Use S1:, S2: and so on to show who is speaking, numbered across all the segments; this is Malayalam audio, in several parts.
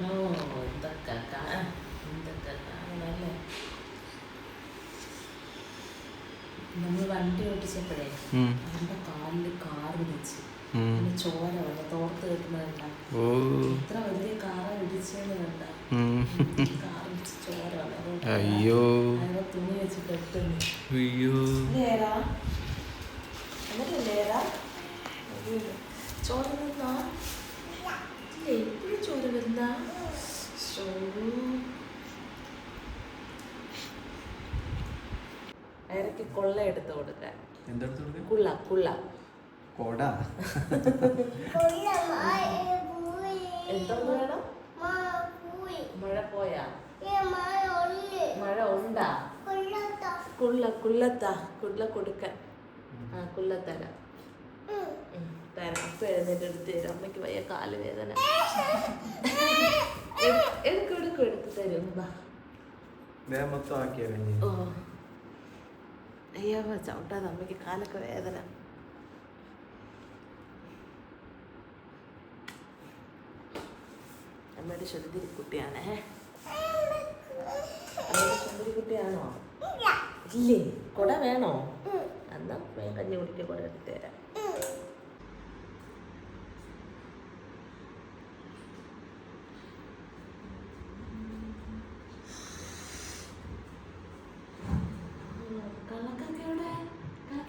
S1: ഓ എന്തൊക്കെ കാണാം എന്തൊക്കെ കാണാനല്ലേ നമ്മൾ വണ്ടി ഓടിച്ചപ്പോഴേ അവന്റെ കാലിൽ കാർ
S2: കാറ്.
S1: അവന് ചോര വന്നു തോർത്ത് കെട്ടുന്ന ഇത്ര വലിയ കാറ ഇടിച്ചെന്ന് കണ്ട. കാർ ഇടിച്ച് ചോര
S2: അയ്യോ.
S1: തുണി വെച്ച് കെട്ടുന്നു.
S2: അയ്യോ.
S1: നേരാ എന്നിട്ട് നേരാ ചോര ഇല്ലേ. വരുന്ന അയറക്ക് കൊള്ള എടുത്തു കൊടുക്കാൻ. കുള്ള കുള്ള.
S2: കൊട.
S1: എന്തോന്ന് വേണം മഴ പോയാ? മഴ ഉണ്ടാ? കുള്ള കുള്ളത്താ. കുള്ള കൊടുക്കാൻ. ആ കുള്ള തരാം ഉം, തരാം. എഴുന്നേറ്റ് എടുത്ത് തരും അമ്മയ്ക്ക് വയ്യ കാൽ വേദന എടുക്കും എടുക്കും എടുത്ത് തരും. ഓ. അയ്യാ ചവിട്ടാതെ അമ്മയ്ക്ക് കാലൊക്കെ വേദന. അമ്മയുടെ ശുദ്ധി കുട്ടിയാണേ. അമ്മയുടെ കുട്ടിയാണോ? ഇല്ലേ? കൊട വേണോ? എന്നാ കഞ്ഞി കുടിക്കുക കുട എടുത്ത് തരാം.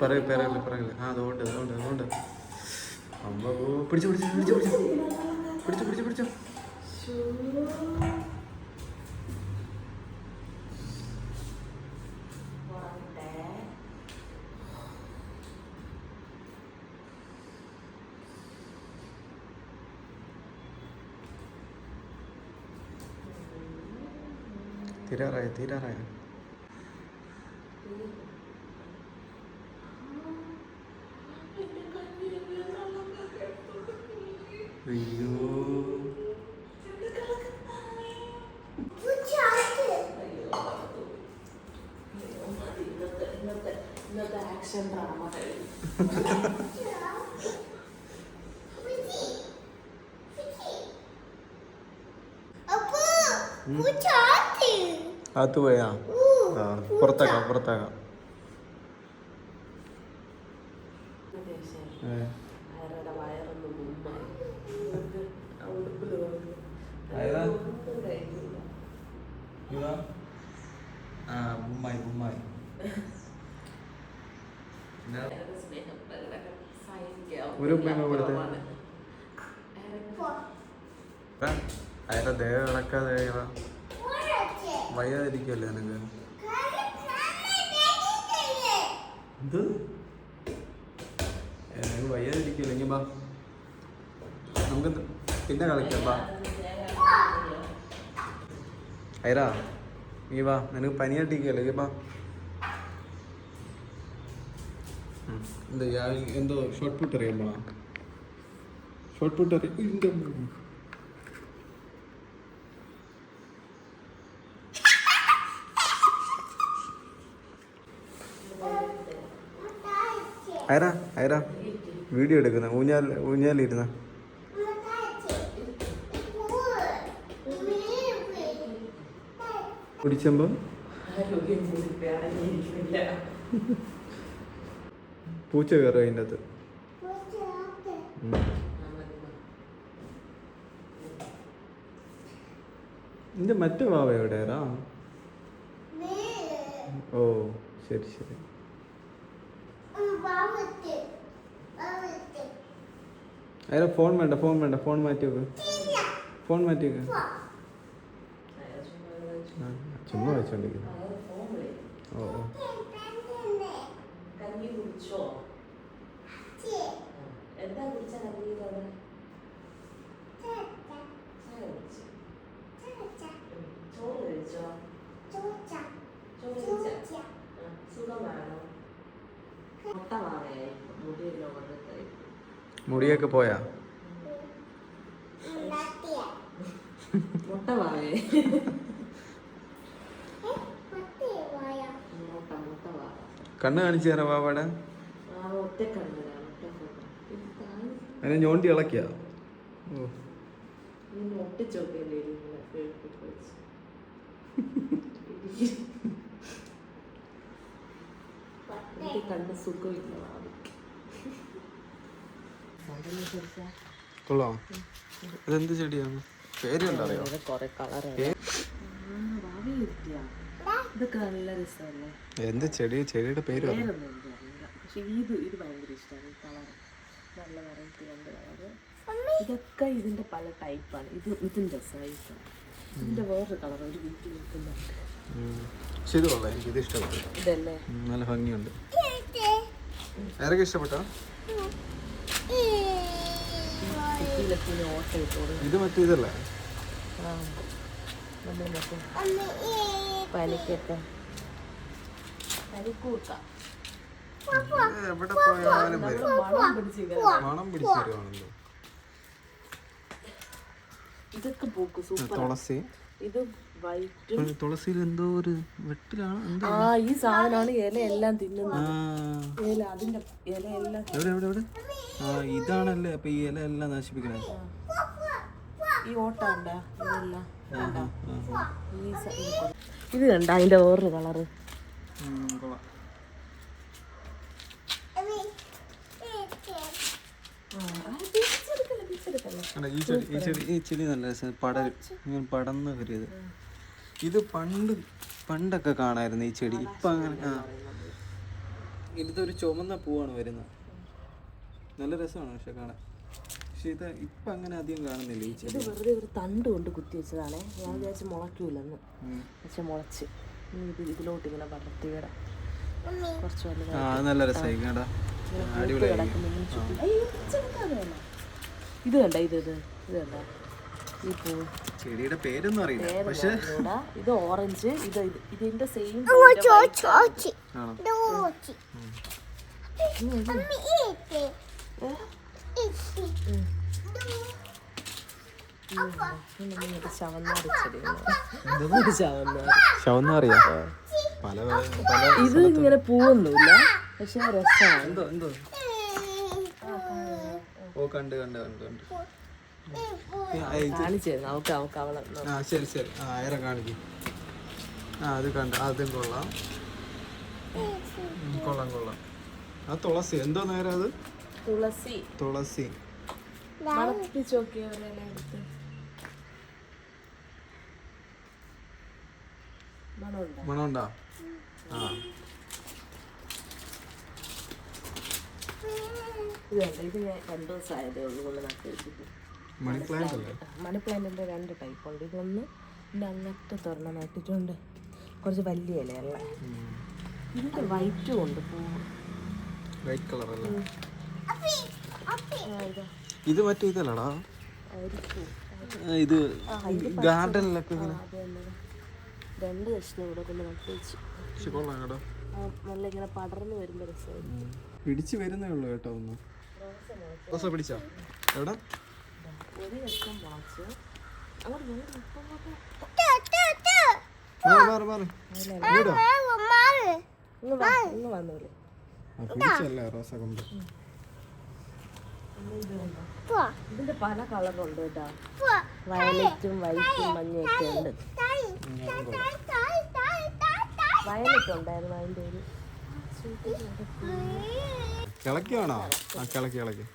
S2: പറയ് പറയല്ലേ പറയല്ലേ ആ അതുകൊണ്ട് അതുകൊണ്ട് അതുകൊണ്ട്. അമ്മ പിടിച്ചു പിടിച്ചു പിടിച്ചു പിടിച്ചു. പിടിച്ചു പിടിച്ചു പിടിച്ചു. തീരാറായ തീരാറായ
S1: എന്റെ കഞ്ഞിയൊക്കെ കള്ളക്കൊക്കെ എടുത്തോണ്ട് പോയി.
S2: അയ്യോ
S1: എന്റെ കള്ളക്കൊക്കെ. അയ്യോ, മറന്നു. അയ്യോ, മതി. ഇന്നത്തെ ഇന്നത്തെ ഇന്നത്തെ ആക്ഷൻ ഡ്രാമ
S2: അകത്ത് പോയാ ആ പുറത്താക്കാം പുറത്താക്കാം. ഏ. ഒരു ഉമ്മയും കൊടുത്തേ. അയ്യോ ദേഹം ഇളക്കാതെ വയ്യാതിരിക്കല്ലേ നിനക്ക്? എന്ത്? നിനക്ക് വയ്യാതിരിക്കുമല്ലോ ഇനി ബാ നമുക്ക് പിന്നെ കളിക്കാം ബാ ഐറാ നീ വാ. നിനക്ക് പനിയാട്ടിരിക്കല്ലേ ബാ എന്ത് എന്തോ ഷോർട്ട് പുട്ട് അറിയാമോ ഷോർട്ട് പുട്ട് അറിയാം ആരാ? ആരാ? വീഡിയോ എടുക്കുന്ന. ഊഞ്ഞാൽ ഊഞ്ഞാലിരുന്ന.
S1: കുടിച്ചമ്പം
S2: പൂച്ച കയറും അതിന്റെ അകത്ത്. നിന്റെ മറ്റേ വാവ എവിടെയാ ഓ ശരി ശരി. അയാളെ ഫോൺ വേണ്ട ഫോൺ വേണ്ട ഫോൺ മാറ്റി വെക്ക് ഫോൺ മാറ്റി വെക്ക് ചുമ്മാ വെച്ചോണ്ടിരിക്കുന്നു. ഓ ഓ.
S1: കുടിച്ചോ? എന്താ കുടിച്ച കഞ്ഞിയിലൂടെ ചായ കുടിച്ചു. ചോറ് കഴിച്ചോ? ചോറ് കഴിച്ച? സുഖമാണോ മുട്ട വാങ്ങയായി മുടിയെല്ലാം കൊണ്ടിട്ടായി
S2: മുടിയൊക്കെ പോയാ?
S1: മുട്ട വാങ്ങേ.
S2: കണ്ണ് കാണിച്ചു തരാം വാവാടെ അതിനെ ഞോണ്ടി ഇളക്കിയ? കൊള്ളാം. ഇതെന്ത് ചെടിയാണ്? പേരുണ്ടോ എന്ത് ചെടി? ചെടിയുടെ പേര്
S1: പക്ഷെ ഇത് ഇത് ഭയങ്കര ഇഷ്ടമാണ് ഈ കളർ നല്ല വെറൈറ്റി രണ്ട് കളറ്. ഇതൊക്കെ ഇതിന്റെ പല ടൈപ്പാണ് ഇത് ഇതിന്റെ സൈസാണ് ഇതിന്റെ വേറൊരു കളർ ഒരു വീട്ടിൽ നിൽക്കുന്നുണ്ട്.
S2: ഇത് കൊള്ളാം. എനിക്ക് ഇത് ഇഷ്ടപ്പെട്ടു.
S1: ഇതല്ലേ?
S2: നല്ല ഭംഗിയുണ്ട്. ആരൊക്കെ ഇഷ്ടപ്പെട്ടോ? ഇത് മറ്റേ ഇതല്ലേ.
S1: പനിക്കൊക്കെ. പനിക്കൂർക്ക.
S2: ഇത് എവിടെ പോയാലും വരും
S1: മണം
S2: പിടിച്ചു വരുവാണല്ലോ
S1: ഇതൊക്കെ പൂക്കും സൂപ്പർ
S2: തുളസി.
S1: ഇത് വൈറ്റ്.
S2: തുളസിയിൽ എന്തോ ഒരു വെട്ടിലാണ്
S1: ആ ഈ സാധനമാണ് ഇല എല്ലാം തിന്നുന്നത് ഇല അതിന്റെ ഇല എല്ലാം
S2: എവിടെ എവിടെ എവിടെ? ആ ഇതാണല്ലേ അപ്പൊ ഈ ഇല എല്ലാം നശിപ്പിക്കണേ
S1: ഈ ഓട്ടാണ്ടാ ഇതെല്ലാം ഇത് കണ്ട? അതിന്റെ വേറൊരു കളറ്.
S2: കൊള്ളാം. കണ്ടോ, ഈ ചെടി ഈ ചെടി ഈ ചെടി നല്ല രസം പടരും ഇങ്ങനെ പടന്ന് വരിയത് ഇത് പണ്ട് പണ്ടൊക്കെ കാണായിരുന്നു ഈ ചെടി. ഇപ്പൊ അങ്ങനെ ആ. ഇതൊരു ചുമന്ന പൂവാണ് വരുന്നത്. നല്ല രസമാണ് പക്ഷെ കാണാൻ. പക്ഷെ ഇത് ഇപ്പൊ അങ്ങനെ അധികം കാണുന്നില്ല ഈ
S1: ഇത്
S2: ചെടി.
S1: വെറുതെ ഒരു തണ്ട് കൊണ്ട് കുത്തി വെച്ചതാണേ. ഞാൻ വിചാരിച്ച് മുളയ്ക്കൂലെന്ന്
S2: ഉം.
S1: പക്ഷെ മുളച്ച്. ഇത് ഇതിലോട്ട് ഇങ്ങനെ പടർത്തി വരാം കുറച്ച്
S2: നല്ല രസമായി കേടാ അടിപൊളിയായി
S1: ഇത് കണ്ട ഇത് ഇത് ഇത് കണ്ട. ഈ പൂ
S2: ചെടിയുടെ പേരൊന്നും അറിയില്ല. പക്ഷേ.
S1: ഇത് ഓറഞ്ച് ഇത് ഇത് ഇതിന്റെ സെയിം
S2: പല
S1: ഇത് ഇങ്ങനെ പൂവൊന്നുമില്ല പക്ഷെ രസമാണ്
S2: എന്തോ എന്തോ? കണ്ട് കണ്ട് കണ്ട് കണ്ട്. ആ, ശരി ശരി. ആ അയറ കാണിക്കും. ആ അത് കണ്ട് അതും കൊള്ളാം. കൊള്ളാം കൊള്ളാം. ആ തുളസി. എന്തോ നേരം അത്?
S1: തുളസി.
S2: തുളസി.
S1: മണമുണ്ടോ?
S2: ആ.
S1: ഇത് കണ്ടോ ഇത് ഞാൻ രണ്ടു ദിവസമായതേ ഉള്ളൂ കൊണ്ട് നട്ട് വെച്ചിട്ട്.
S2: മണി പ്ലാന്റ് അല്ലേ?
S1: മണി പ്ലാന്റിന്റെ രണ്ട് ടൈപ്പ് ഉണ്ട്. ഇതൊന്ന് ഇതിന്റെ അങ്ങനത്തെ തുറന്ന നട്ടിട്ടുണ്ട്. കുറച്ച് വലിയ ഇലയുള്ള ഇതിന്റെ വൈറ്റും ഉണ്ട് പൂവ്
S2: വൈറ്റ് കളർ
S1: ഇതാ.
S2: ഇത് മറ്റേ ഇതല്ലടാ. ഇത് ഗാർഡനിലൊക്കെ ഇങ്ങനെ.
S1: രണ്ട് കഷ്ണം ഇവിടെ കൊണ്ട് നട്ട് വെച്ചു. നല്ല ഇങ്ങനെ പടർന്നു വരുമ്പോൾ രസമായിരുന്നു
S2: പിടിച്ചു വരുന്നേ ഉള്ളൂ കേട്ടോ ഒന്ന്. റോസ പിടിച്ചോ? എവിടെ?
S1: ഇതിന്റെ പല കളറുണ്ട് കേട്ടോ. വയലറ്റും വൈറ്റും മഞ്ഞയൊക്കെ ഉണ്ട്. വയലറ്റ് ഉണ്ടായിരുന്നു അതിന്റെ ഒരു
S2: കിളക്കിയാണോ? ആ കിളക്കി കിളക്കി.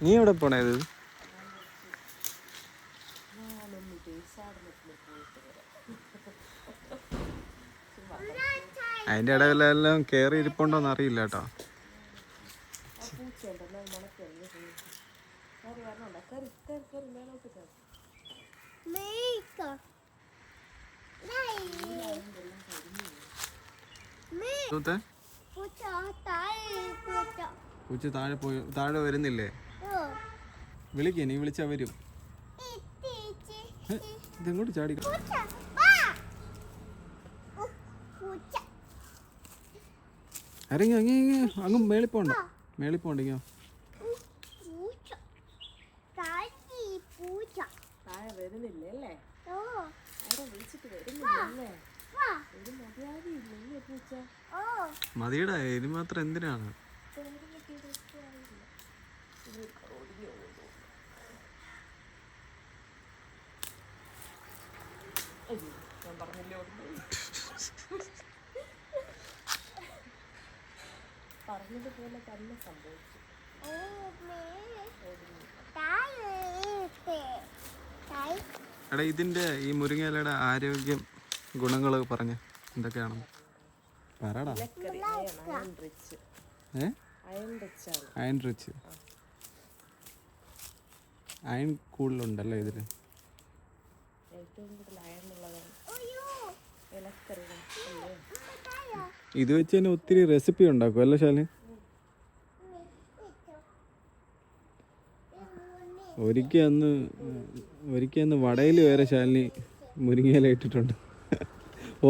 S2: നീ എവിടെ പോണേത് അതിന്റെ ഇടയിലെല്ലാം കേറി ഇരിപ്പുണ്ടോന്ന് അറിയില്ല കേട്ടോ. പൂച്ച താഴെ പോയി താഴെ വരുന്നില്ലേ? വിളിക്കേ നീ വിളിച്ചാ വരും. ഇതെങ്ങോട്ട് ചാടി ഇറങ്ങി അങ്ങി അങ്ങ് മേളിപ്പോണ്ട പോണ്ട. മേളിൽ പോണ്ടിങ്ങോ
S1: മാത്രം വരുന്നില്ലേ അല്ലേ ആരെ വിളിച്ചിട്ട് വരുന്നില്ലല്ലേ ഒരു മര്യാദയില്ലേ പൂച്ച
S2: മതിയുടെ ഇനി മാത്രം എന്തിനാണ്
S1: ഞാൻ പറഞ്ഞില്ലേ ഓർമ്മ പറഞ്ഞതുപോലെ തന്നെ സംഭവിച്ചു.
S2: എടാ ഇതിന്റെ ഈ മുരിങ്ങയിലയുടെ ആരോഗ്യം ഗുണങ്ങൾ പറഞ്ഞ എന്തൊക്കെയാണ്? പറടാ.
S1: അയൺ റിച്ച് അയൺ കൂടുതലുണ്ടല്ലേ ഇതിന്
S2: അയൺ റിച്ച് അയൺ കൂടുതലുണ്ടല്ലോ ഇതിൽ
S1: ഏറ്റവും കൂടുതൽ അയൺ ഉള്ളതാണ്.
S2: ഇത് വെച്ച് തന്നെ ഒത്തിരി റെസിപ്പി ഉണ്ടാക്കും അല്ലേ ശാലി ഒരിക്കൽ അന്ന് ഒരിക്കൽ അന്ന് വടയിൽ വേറെ ശാലിനി മുരിങ്ങയില ഇട്ടിട്ടുണ്ട്.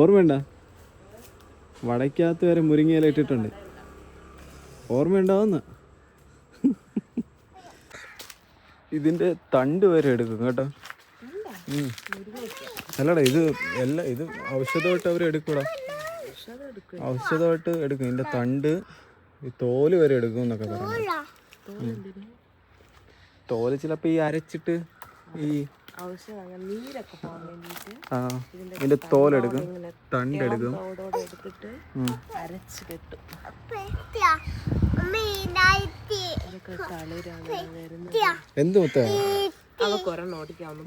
S2: ഓർമ്മയുണ്ട? വടയ്ക്കകത്ത് വരെ മുരിങ്ങയില ഇട്ടിട്ടുണ്ട്. ഓർമ്മയുണ്ടാവുന്ന ഇതിന്റെ തണ്ട് വരെ എടുക്കും കേട്ടോ. അല്ലടാ ഇത് എല്ലാം ഇത് ഔഷധമായിട്ട് അവർ എടുക്കൂടാ. ഔഷധമായിട്ട് എടുക്കും. ഇതിന്റെ തണ്ട് ഈ തോൽ വരെ എടുക്കും എന്നൊക്കെ പറഞ്ഞു
S1: തോലെന്തിന്
S2: തോൽ ചിലപ്പോ ഈ അരച്ചിട്ട് ഈ ആ ഇതിന്റെ തോലെടുക്കും
S1: തണ്ട്
S2: തണ്ടെടുക്കും എന്ത് മുത്ത?
S1: ഓടിക്കാവുന്ന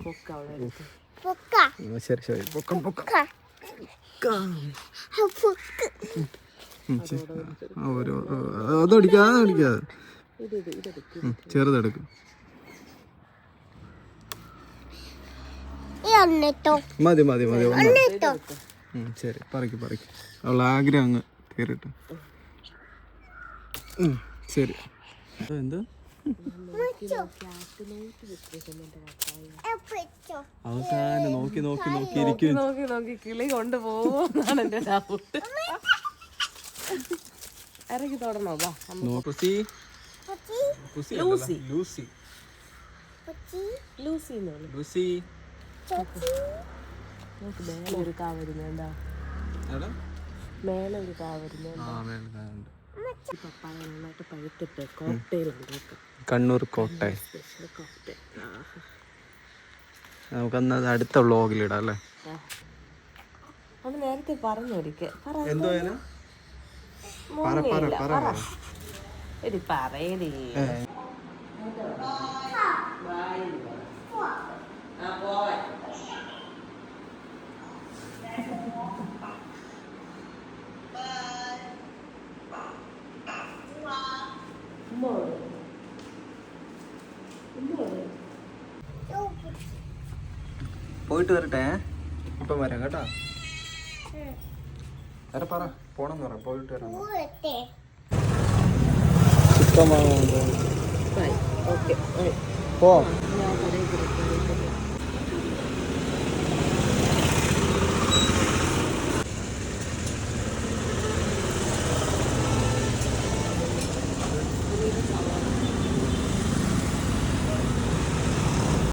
S2: ശരി ശരി. പൊക്കം പൊക്കം. അതടിക്കാതെ അതടിക്കാതെ ഉം, ചെറുതെടുക്കും മതി മതി മതി ശരി. പറിക്ക് പറിക്ക്. അവൾ ആഗ്രഹം അങ്ങ് തീരട്ടെ ശരി. എന്ത്? അവസാനം നോക്കി നോക്കി നോക്കി ഇരിക്കും.
S1: നോക്കി നോക്കി കിളി കൊണ്ടുപോകുന്നാണ് എന്റെ ഡൗട്ട് ഇറക്കി തുടർന്നോ
S2: ലൂസി.
S1: ലൂസി.
S2: ലൂസി
S1: നമുക്ക് മേലെ ഒരു കാ വരുന്നുണ്ടോ. മേലെ ഒരു കാ വരുന്നുണ്ട്.
S2: കണ്ണൂർ കോട്ടയം നമുക്കന്ന് അത് അടുത്ത വ്ളോഗിലിടാം അല്ലേ?
S1: അത് നേരത്തെ പറഞ്ഞു ഒരിക്കൽ പറയടി.
S2: പോയിട്ട് വരട്ടെ. ഇപ്പം വരാം കേട്ടോ. എടാ പറ പോണെന്ന് പറ പോയിട്ട് വരാം. ചിക്കൻ വാങ്ങാൻ
S1: ഓക്കെ
S2: പോ.